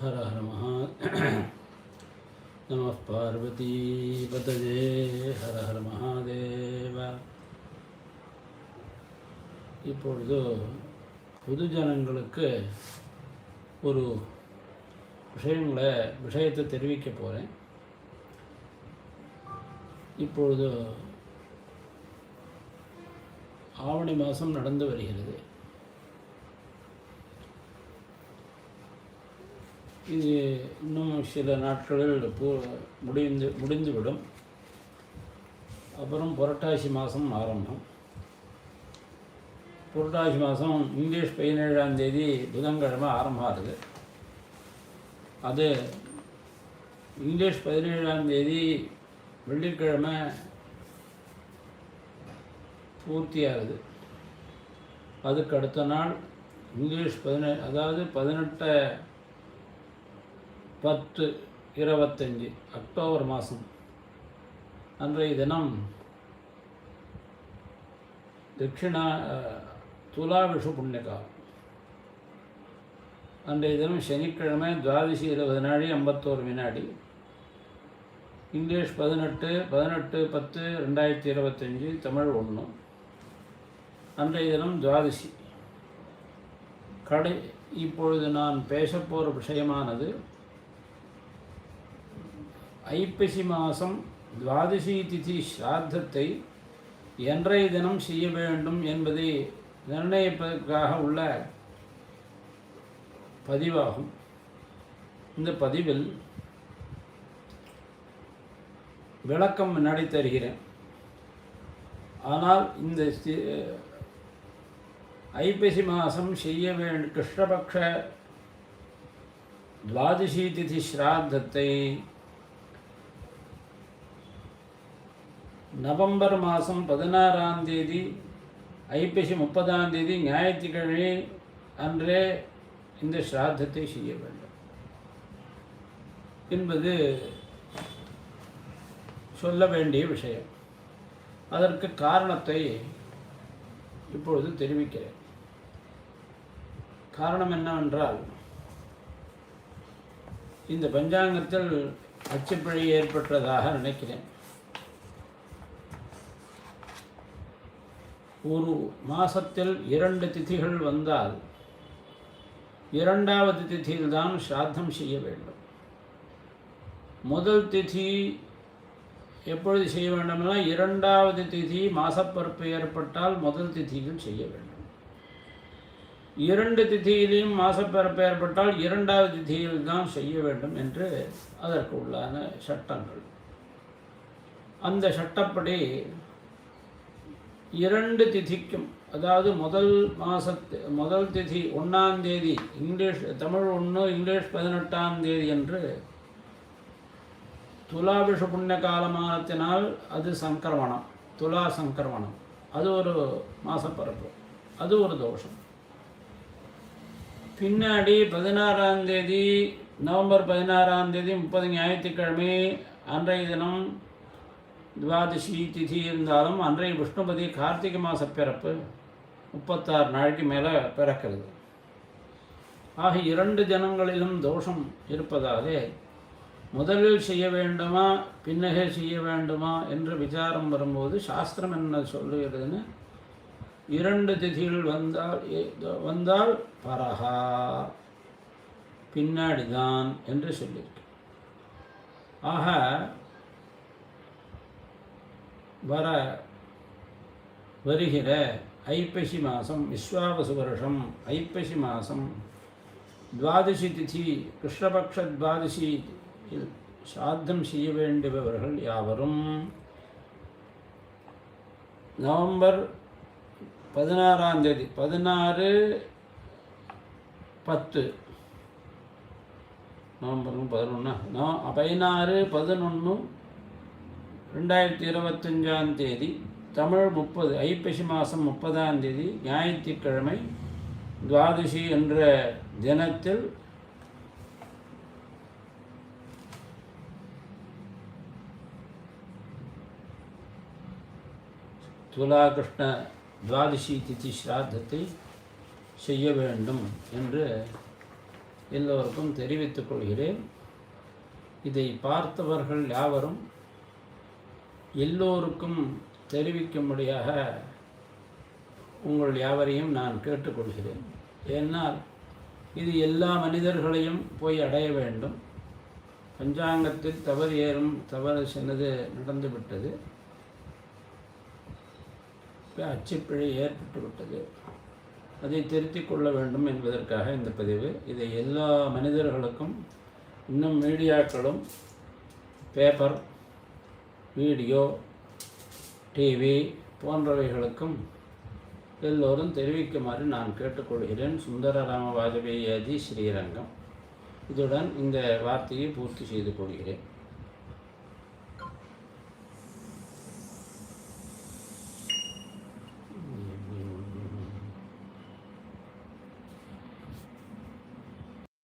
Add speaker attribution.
Speaker 1: ஹர ஹர மகா நம பார்வதி பதஜே ஹர ஹர மகாதேவ இப்பொழுது பொதுஜனங்களுக்கு ஒரு விஷயங்களை விஷயத்தை தெரிவிக்க போகிறேன் இப்பொழுது ஆவணி மாதம் நடந்து வருகிறது. இது இன்னும் சில நாட்களில் பூ முடிந்து முடிந்துவிடும். அப்புறம் புரட்டாசி மாதம் ஆரம்பம். புரட்டாசி மாதம் இங்கிலீஷ் பதினேழாம் தேதி புதன்கிழமை ஆரம்பமாகுது அது இங்கிலீஷ் பதினேழாம் தேதி வெள்ளிக்கிழமை பூர்த்தியாகுது. அதுக்கு அடுத்த நாள் இங்கிலீஷ் பதினே அதாவது பதினெட்டு பத்து இருபத்தஞ்சி அக்டோபர் மாதம். அன்றைய தினம் தட்சிணா துலா விஷு புண்ணியகாலம் அன்றைய தினம் சனிக்கிழமை துவாதிசி இருபது நாடி ஐம்பத்தோரு வினாடி. இங்கிலீஷ் பதினெட்டு பதினெட்டு பத்து ரெண்டாயிரத்தி இருபத்தஞ்சி தமிழ் ஒன்று. அன்றைய தினம் துவாதசி. கடை இப்பொழுது நான் பேசப்போகிற விஷயமானது ஐப்பசி மாதம் துவாதசி திதி ஸ்ராத்தத்தை என்றைய தினம் செய்ய வேண்டும் என்பதை நிர்ணயிப்பதற்காக உள்ள பதிவாகும். இந்த பதிவில் விளக்கம் முன்னாடி தருகிறேன். ஆனால் இந்த ஐப்பசி மாதம் செய்ய வேண்டும் கிருஷ்ணபக்ஷ துவாதசி திதி ஸ்ராத்தத்தை நவம்பர் மாதம் பதினாறாம் தேதி ஐப்பசி முப்பதாம் தேதி ஞாயிற்றுக்கிழமை அன்றே இந்த ஸ்ராத்தத்தை செய்ய வேண்டும். என்பது சொல்ல வேண்டிய விஷயம். அதற்கு காரணத்தை இப்பொழுது தெரிவிக்கிறேன். காரணம் என்னவென்றால் இந்த பஞ்சாங்கத்தில் அச்சுப்பிழை ஏற்பட்டதாக நினைக்கிறேன். ஒரு மாசத்தில் இரண்டு திதிகள் வந்தால் இரண்டாவது திதியில்தான் ஸ்ராத்தம் செய்ய வேண்டும். முதல் திதி எப்பொழுது செய்ய வேண்டும்னா இரண்டாவது திதி மாசப்பருப்பு ஏற்பட்டால் முதல் திதியில் செய்ய வேண்டும். இரண்டு திதியிலையும் மாசப்பரப்பு ஏற்பட்டால் இரண்டாவது திதியில் தான் செய்ய வேண்டும் என்று அதற்கு உள்ளான சட்டங்கள். அந்த சட்டப்படி இரண்டு திதிக்கும் அதாவது முதல் மாதத்து முதல் திதி ஒன்றாம் தேதி இங்கிலீஷ் தமிழ் ஒன்று இங்கிலீஷ் பதினெட்டாம் தேதி என்று துலாபிஷ புண்ணிய காலமானத்தினால் அது சங்கரமணம் துலா சங்கரமணம் அது ஒரு மாசப்பரப்பு அது ஒரு தோஷம். பின்னாடி பதினாறாம் தேதி நவம்பர் பதினாறாம் தேதி முப்பது ஞாயிற்றுக்கிழமை அன்றைய தினம் துவாதிசி திதி இருந்தாலும் அன்றைய விஷ்ணுபதி கார்த்திகை மாத பிறப்பு முப்பத்தாறு நாளைக்கு மேலே பிறக்கிறது. ஆக இரண்டு ஜனங்களிலும் தோஷம் இருப்பதாலே முதலில் செய்ய வேண்டுமா பின்னகே செய்ய வேண்டுமா என்று விசாரம் வரும்போது சாஸ்திரம் என்ன சொல்லுகிறதுன்னு இரண்டு திதிகள் வந்தால் வந்தால் பரஹா பின்னாடிதான் என்று சொல்லியிருக்கு. ஆக வர வருகிற ஐப்பசி மாதம் விஸ்வாவசு வருஷம் ஐப்பசி மாதம் துவாதசி திதி கிருஷ்ணபக்ஷ துவாதசி சாத்தம் செய்ய வேண்டியவர்கள் யாவரும்? நவம்பர் பதினாறாம் தேதி பதினாறு பத்து. நவம்பர் பதினொன்று பதினாறு பதினொன்று ரெண்டாயிரத்தி இருபத்தஞ்சாம் தேதி தமிழ் முப்பது ஐப்பசி மாதம் முப்பதாம் தேதி ஞாயிற்றுக்கிழமை துவாதசி என்ற தினத்தில் துலாகிருஷ்ண துவாதசி திதி ஸ்ராத்தத்தை செய்ய வேண்டும் என்று எல்லோருக்கும் தெரிவித்துக் கொள்கிறேன். இதை பார்த்தவர்கள் யாவரும் எல்லோருக்கும் தெரிவிக்கும்படியாக உங்கள் யாவரையும் நான் கேட்டுக்கொள்கிறேன். ஏன்னால் இது எல்லா மனிதர்களையும் போய் அடைய வேண்டும். பஞ்சாங்கத்தில் தவறு ஏறும் தவறு சின்னது நடந்துவிட்டது. அச்சுப்பிழை ஏற்பட்டு விட்டது அதை திருத்திக் கொள்ள வேண்டும் என்பதற்காக இந்த பதிவு. இதை எல்லா மனிதர்களுக்கும் இன்னும் மீடியாக்களும் பேப்பர் வீடியோ டிவி போன்றவைகளுக்கும் எல்லோரும் தெரிவிக்குமாறு நான் கேட்டுக்கொள்கிறேன். சுந்தரராம வாஜபேயி ஸ்ரீரங்கம். இதுடன் இந்த வார்த்தையை பூர்த்தி செய்து கொள்கிறேன்.